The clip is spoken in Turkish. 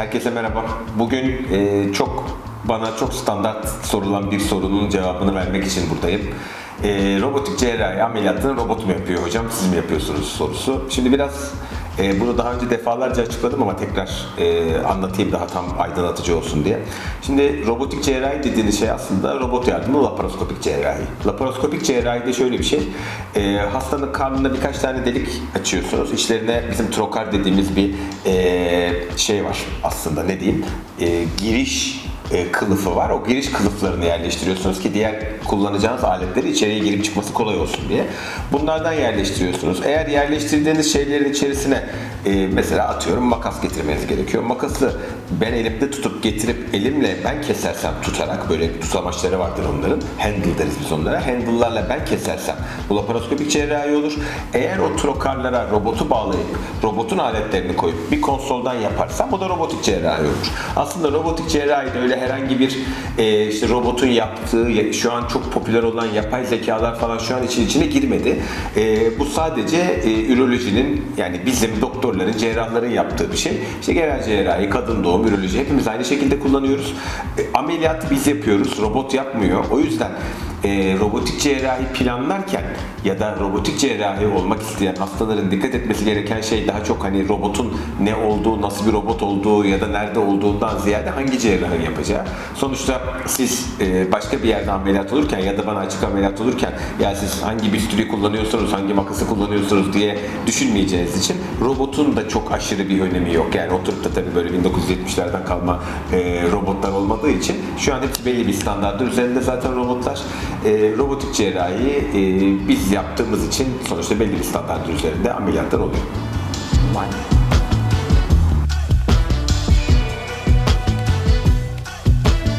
Herkese merhaba. Bugün e, çok bana çok standart sorulan bir sorunun cevabını vermek için buradayım. E, robotik cerrahi ameliyatını robot mu yapıyor hocam, siz mi yapıyorsunuz sorusu. Şimdi biraz e, bunu daha önce defalarca açıkladım ama tekrar e, anlatayım daha tam aydınlatıcı olsun diye. Şimdi robotik cerrahi dediğiniz şey aslında robot yardımlı laparoskopik cerrahi. Laparoskopik cerrahi de şöyle bir şey. E, hastanın karnında birkaç tane delik açıyorsunuz. İçlerine bizim trokar dediğimiz bir e, şey var aslında ne diyeyim. E, giriş e, kılıfı var. O giriş kılıflarını yerleştiriyorsunuz ki diğer kullanacağınız aletleri içeriye girip çıkması kolay olsun diye. Bunlardan yerleştiriyorsunuz. Eğer yerleştirdiğiniz şeylerin içerisine e, mesela atıyorum makas getirmeniz gerekiyor. Makası ben elimde tutup getirip elimle ben kesersem tutarak böyle tutamaçları vardır onların. Handle deriz biz onlara. Handle'larla ben kesersem bu laparoskopik cerrahi olur. Eğer o trokarlara robotu bağlayıp robotun aletlerini koyup bir konsoldan yaparsam bu da robotik cerrahi olur. Aslında robotik cerrahi de öyle herhangi bir e, işte robotun yaptığı ya- şu an çok popüler olan yapay zekalar falan şu an için içine girmedi. E, bu sadece e, ürolojinin yani bizim doktorların, cerrahların yaptığı bir şey. İşte genel cerrahi, kadın doğum, üroloji hepimiz aynı şekilde kullanıyoruz. E, ameliyatı biz yapıyoruz, robot yapmıyor. O yüzden e, robotik cerrahi planlarken ya da robotik cerrahi olmak isteyen hastaların dikkat etmesi gereken şey daha çok hani robotun ne olduğu, nasıl bir robot olduğu ya da nerede olduğundan ziyade hangi cerrahi yapacağı. Sonuçta siz e, başka bir yerde ameliyat olurken ya da bana açık ameliyat olurken ya siz hangi bisturi kullanıyorsunuz, hangi makası kullanıyorsunuz diye düşünmeyeceğiniz için robotun da çok aşırı bir önemi yok. Yani oturup da tabii böyle 1970'lerden kalma e, robotlar olmadığı için şu an hepsi belli bir standartın üzerinde zaten robotlar. E, robotik cerrahi e, biz yaptığımız için sonuçta belli bir standartın üzerinde ameliyatlar oluyor. One.